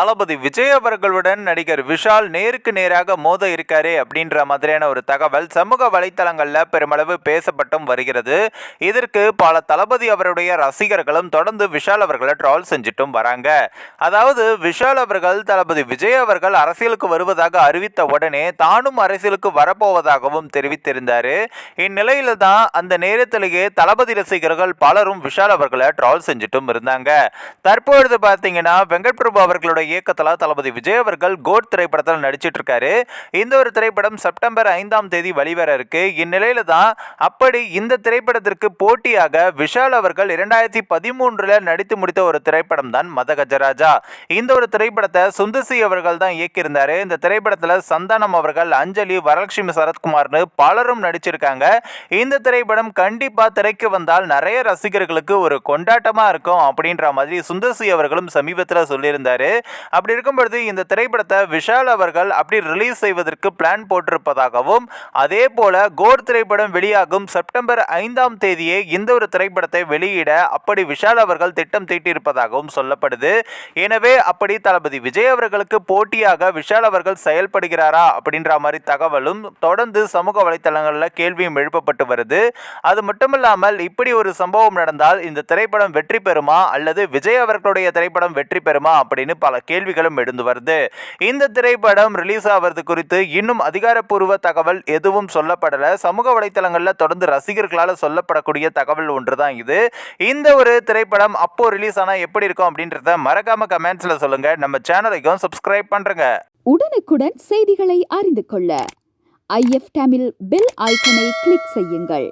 தளபதி விஜய் அவர்களுடன் நடிகர் விஷால் நேருக்கு நேராக மோத இருக்காரு அப்படின்ற மாதிரியான ஒரு தகவல் சமூக வலைத்தளங்களில் பெருமளவு பேசப்பட்டும் வருகிறது. இதற்கு பல தளபதி அவருடைய ரசிகர்களும் தொடர்ந்து விஷால் அவர்களை ட்ரால் செஞ்சிட்டும் வராங்க. அதாவது விஷால் அவர்கள் தளபதி விஜய் அவர்கள் அரசியலுக்கு வருவதாக அறிவித்த உடனே தானும் அரசியலுக்கு வரப்போவதாகவும் தெரிவித்திருந்தார். இந்நிலையில தான் அந்த நேரத்திலேயே தளபதி ரசிகர்கள் பலரும் விஷால் அவர்களை ட்ரால் செஞ்சுட்டும் இருந்தாங்க. தற்பொழுது பார்த்தீங்கன்னா வெங்கட் பிரபு அவர்களுடைய இயக்கத்தில் தளபதி விஜய் அவர்கள் கோட் திரைப்படத்தில் நடிச்சிட்டு இருக்காரு இந்த ஒரு திரைப்படம் செப்டம்பர் ஐந்தாம் தேதி வெளிவர இருக்கு இந்நிலையில தான் அப்படி இந்த திரைப்படத்திற்கு போட்டியாக விஷால் அவர்கள் இரண்டாயிரத்தி பதிமூன்றுல நடித்து முடித்த ஒரு திரைப்படம் தான் மதகஜராஜா. இந்த ஒரு திரைப்படத்தை சுந்தசி அவர்கள் தான் இயக்கியிருந்தாரு. இந்த திரைப்படத்தில் சந்தானம் அவர்கள் அஞ்சலி வரலட்சுமி சரத்குமார்னு பலரும் நடிச்சிருக்காங்க. இந்த திரைப்படம் கண்டிப்பா திரைக்கு வந்தால் நிறைய ரசிகர்களுக்கு ஒரு கொண்டாட்டமா இருக்கும் அப்படின்ற மாதிரி சுந்தசி அவர்களும் சமீபத்தில் சொல்லியிருந்தாரு. அப்படி இருக்கும் பொழுது இந்த திரைப்படத்தை விஷால் அவர்கள் அப்படி ரிலீஸ் செய்வதற்கு பிளான் போட்டிருப்பதாகவும் அதே போல கோர் திரைப்படம் வெளியாகும் செப்டம்பர் ஐந்தாம் தேதியே இந்த ஒரு திரைப்படத்தை வெளியிட அப்படி விஷால் அவர்கள் திட்டம் தீட்டியிருப்பதாகவும் சொல்லப்படுது. எனவே அப்படி தளபதி விஜய் அவர்களுக்கு போட்டியாக விஷால் அவர்கள் செயல்படுகிறாரா அப்படின்ற மாதிரி தகவலும் தொடர்ந்து சமூக வலைத்தளங்களில் கேள்வியும் எழுப்பப்பட்டு வருது. அது மட்டுமல்லாமல் இப்படி ஒரு சம்பவம் நடந்தால் இந்த திரைப்படம் வெற்றி பெறுமா அல்லது விஜய் அவர்களுடைய திரைப்படம் வெற்றி பெறுமா அப்படின்னு பல கேள்விகளும் எழுந்து வருது. இந்த திரைப்படம் ரிலீஸ் ஆவது குறித்து இன்னும் அதிகாரப்பூர்வ தகவல் எதுவும் சொல்லப்படல. சமூக வலைத்தளங்களில் தொடர்ந்து ரசிகர்களால் சொல்லப்படக்கூடிய தகவல் ஒன்று தான் இது. இந்த ஒரு திரைப்படம் அப்போ ரிலீஸ் ஆனால் எப்படி இருக்கும் அப்படின்றத மறக்காம கமெண்ட்ஸில் சொல்லுங்க. நம்ம சேனலைக்கும் சப்ஸ்கிரைப் பண்ணுறங்க உடனுக்குடன் செய்திகளை அறிந்து கொள்ள. ஐஎஃப் தமிழ் பெல் ஐக்கனை கிளிக் செய்யுங்கள்.